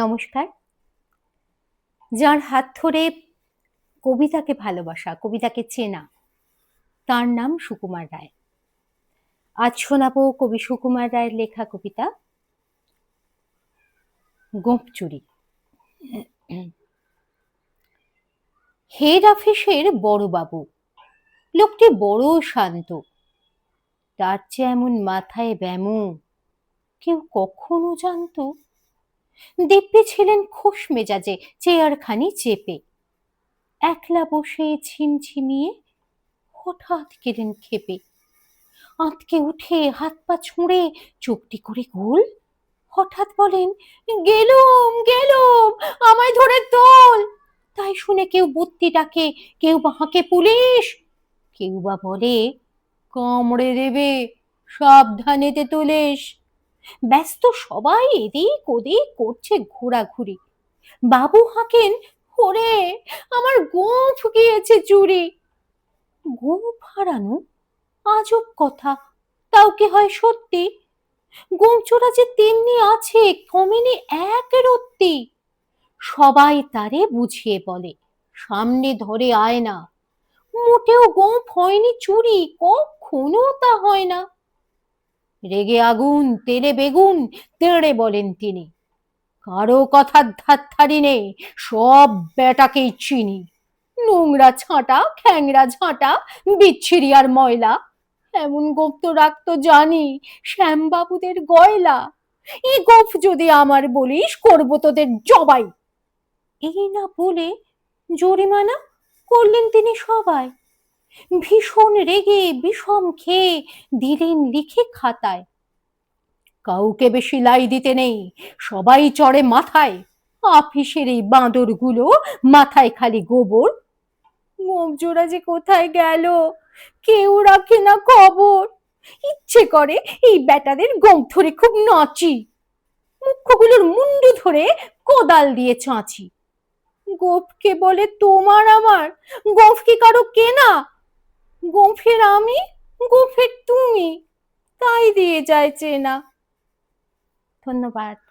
নমস্কার। যার হাত ধরে কবিতাকে ভালোবাসা, কবিতাকে চেনা, তার নাম সুকুমার রায়। আজ শোনাবো কবি সুকুমার রায়ের লেখা কবিতা গোপ চুরি। হেড অফিসের বড়বাবু লোকটি বড় শান্ত। তার চেয়ে এমন মাথায় ব্যামো কেউ কখনো জানতো দিব্যি ছিলেন খোশ মেজাজে, চেয়ারখানি চেপে। একলা বসে ঝিমঝিমিয়ে হঠাৎ গেলেন খেপে আঁতকে উঠে হাত পা ছুঁড়ে চোখটি করে গোল। হঠাৎ বলেন, গেলুম গেলুম, আমায় ধরে তোল! তাই শুনে কেউ বুদ্ধি ডাকে, কেউ বা হাঁকে পুলিশ। কেউ বা বলে, কামড়ে দেবে, সাবধানেতে তুলিস। ব্যস্ত সবাই এদিক ওদিক করছে ঘোরাঘুরি। বাবু হাঁকেন, ওরে, আমার গোঁফ গিয়েছে চুরি। গোঁফ হারানো আজব কথা, তাও কি হয় সত্যি? গোঁফচোরা যে তেমনি আছে, কমেনি এক রত্তি। সবাই তারে বুঝিয়ে বলে, সামনে ধরে আয় না। মোটেও গোঁফ হয়নি চুরি, কখনো তা হয় না। রেগে আগুন, তেলে বেগুন, তেড়ে বলেন তিনি। কারও কথার ধাত্তারি নেই, সব বেটাকেই চিনি। নোংরা ছাঁটা খ্যাংরা ঝাঁটা, বিচ্ছিরি আর ময়লা। এমন গোপ তো রাখতো জানি, শ্যামবাবুদের গয়লা। ই গোপ যদি আমার বলিস, করব তোদের জবাই। এই না বলে জরিমানা করলেন তিনি সবাই। ভীষণ রেগে বিষম খেয়ে দিলেন লিখে খাতায়, কাউকে বেশি লাই দিতে নেই, সবাই চড়ে মাথায় আফিসের এই বাঁদরগুলো মাথায় খালি গোবর মোমজোড়া যে কোথায় গেল, কেউ রাখে না খবর ইচ্ছে করে এই বেটাদের গোম ধরে খুব নাচি মুখ্যগুলোর মুন্ডু ধরে কোদাল দিয়ে চাঁচি গোফকে বলে তোমার আমার গোফ কি কারও কেনা গোফের আমি? গোফের তুমি? তাই দিয়ে যায় চেনা। ধন্যবাদ।